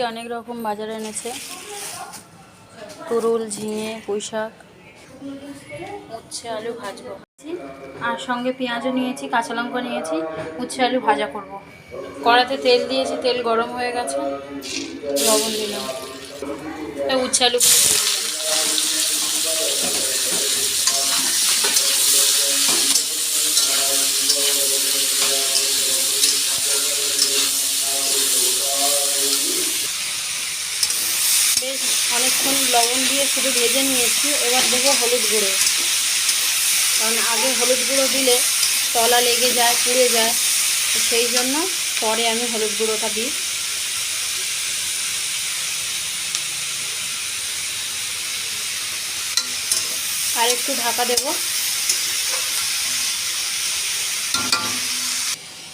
আজকে অনেক রকম বাজারে এনেছে। তরুল, ঝিঙে পুঁই শাক উচ্ছে, আলু ভাজবো। আর সঙ্গে পেঁয়াজও নিয়েছি, কাঁচা লঙ্কা নিয়েছি, উচ্ছে, আলু ভাজা করব। কড়াতে তেল দিয়েছি, তেল গরম হয়ে গেছে, লবণ দিলাম। উচ্ছে, আলু দিয়ে দিলাম বেশ অনেকক্ষণ লবণ দিয়ে শুধু ভেজে নিয়েছি। এবার দেবো হলুদ গুঁড়ো। কারণ আগে হলুদ গুঁড়ো দিলে তলা লেগে যায়, পুড়ে যায়। সেই জন্য পরে আমি হলুদ গুঁড়োটা দিই। আর একটু ঢাকা দেব।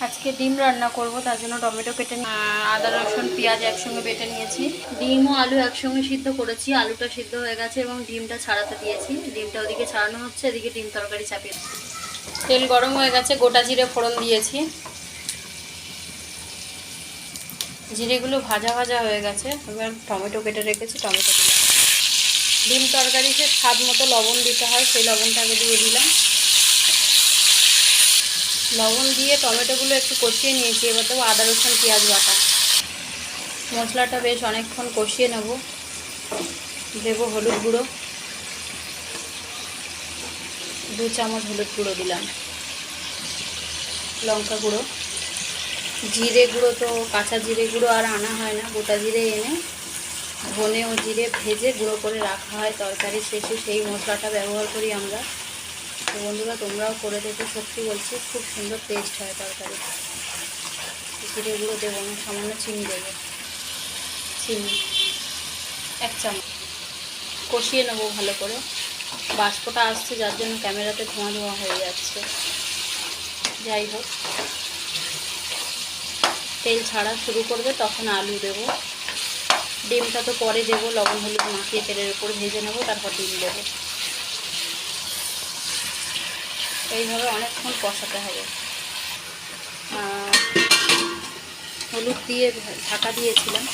আজকে ডিম রান্না করব, তার জন্য টমেটো কেটে আদা, রসুন, পেঁয়াজ একসঙ্গে বেটে নিয়েছি। ডিম ও আলু একসঙ্গে সিদ্ধ করেছি, আলুটা সিদ্ধ হয়ে গেছে এবং ডিমটা ছাড়াতে দিয়েছি। ডিমটা ওদিকে ছাড়ানো হচ্ছে, এদিকে ডিম তরকারি চাপিয়ে তেল গরম হয়ে গেছে, গোটা জিরে ফোড়ন দিয়েছি। জিরেগুলো ভাজা ভাজা হয়ে গেছে, এবার টমেটো কেটে রেখেছি, টমেটো ডিম তরকারিতে স্বাদ মতো লবণ দিতে হয়, সেই লবণটাকে দিয়ে দিলাম। লবণ দিয়ে টমেটোগুলো একটু কষিয়ে নিয়েছি। এবার দেবো আদা, রসুন, পেঁয়াজ বাটা। মশলাটা বেশ অনেকক্ষণ কষিয়ে নেব। দেবো হলুদ গুঁড়ো। দু চামচ হলুদ গুঁড়ো দিলাম। লঙ্কা গুঁড়ো। জিরে গুঁড়ো তো, কাঁচা জিরে গুঁড়ো আর আনা হয় না। গোটা জিরে এনে ধনে ও জিরে ভেজে গুঁড়ো করে রাখা হয় তরকারি শেষে। সেই মশলাটা ব্যবহার করি আমরা। তো বন্ধুরা, তোমরাও করে দেখো, সত্যি বলছি, খুব সুন্দর টেস্ট হয় তরকারি। জিরে গুঁড়ো দেবো না, সামান্য চিনি দেবো। চিনি, এক চামচ। কষিয়ে নেব ভালো করে। বাষ্পটা আসছে, যার জন্য ক্যামেরাতে ধোঁয়া ধোঁয়া হয়ে যাচ্ছে। যাই হোক, তেল ছাড়া শুরু করবে, তখন আলু দেবো। ডিমটা তো পরে দেবো, লবণ, হলুদ মাখিয়ে তেলের উপর ভেজে নেব, তারপর ডিম দেবো। এইভাবে অনেকক্ষণ কষাতে হবে। হলুদ দিয়ে ঢাকা দিয়েছিলাম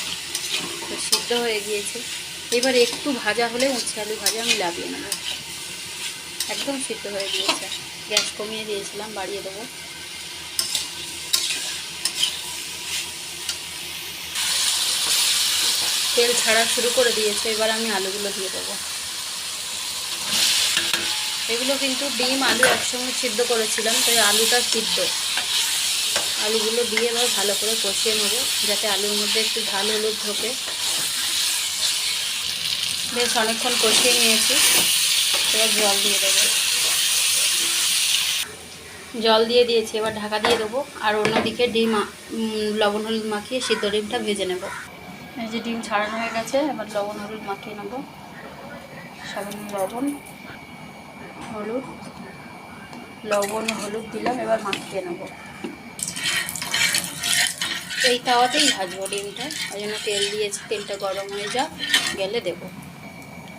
সিদ্ধ হয়ে গিয়েছে। এবার একটু ভাজা হলে উচ্ছে আলু ভাজা আমি লাগিয়ে নেব। একদম সিদ্ধ হয়ে গিয়েছে। গ্যাস কমিয়ে দিয়েছিলাম, বাড়িয়ে দেবো। তেল ছাড়া শুরু করে দিয়েছে, এবার আমি আলুগুলো দিয়ে দেবো। এগুলো কিন্তু ডিম, আলু একসঙ্গে সিদ্ধ করেছিলাম, তাই আলুটা সিদ্ধ। আলুগুলো দিয়ে এবার ভালো করে কষিয়ে নেব, যাতে আলুর মধ্যে একটু ঝাল হলুদ ঢোকে। বেশ অনেকক্ষণ কষিয়ে নিয়েছি, এবার জল দিয়ে দেবো। জল দিয়ে দিয়েছি, এবার ঢাকা দিয়ে দেবো, আর অন্যদিকে ডিম লবণ হলুদ মাখিয়ে সিদ্ধ ডিমটা ভেজে নেব। এই যে ডিম ছাড়ানো হয়ে গেছে, এবার লবণ হলুদ মাখিয়ে নেব। সামান্য লবণ। হলুদ, লবণ, হলুদ দিলাম, এবার মাখিয়ে নেব। এই তাওয়াতেই ভাজবো ডিমটা, ওই জন্য তেল দিয়েছি, তেলটা গরম হয়ে যা গেলে দেব।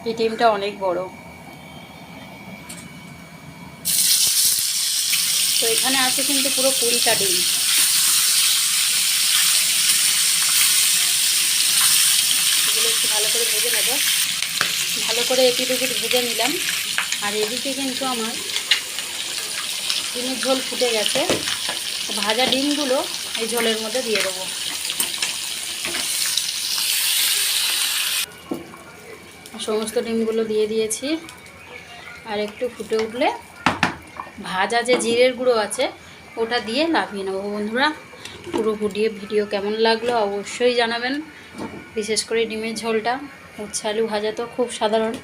এই ডিমটা অনেক বড়। তো এখানে আছে কিন্তু পুরো কুড়িটা ডিম। এগুলো একটু ভালো করে ভেজে নেব। ভালো করে এপিট উপিট ভেজে নিলাম। আর এদিকে কিন্তু আমার ডিমের ঝোল ফুটে গেছে। ভাজা ডিমগুলো এই ঝোলের মধ্যে দিয়ে দেবো। সমস্ত ডিমগুলো দিয়ে দিয়েছি। আর একটু ফুটে উঠলে ভাজা যে জিরের গুঁড়ো আছে, ওটা দিয়ে লাভিয়ে নেব বন্ধুরা। পুরো ফুটিয়ে ভিডিও কেমন লাগল অবশ্যই জানাবেন। বিশেষ করে ডিমের ঝোলটা। উচ্ছে আলু ভাজা তো খুব সাধারণ।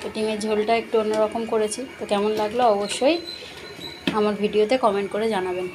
তো ডিমের ঝোলটা একটু অন্যরকম করেছি। তো কেমন লাগল অবশ্যই আমার ভিডিওতে কমেন্ট করে জানাবেন।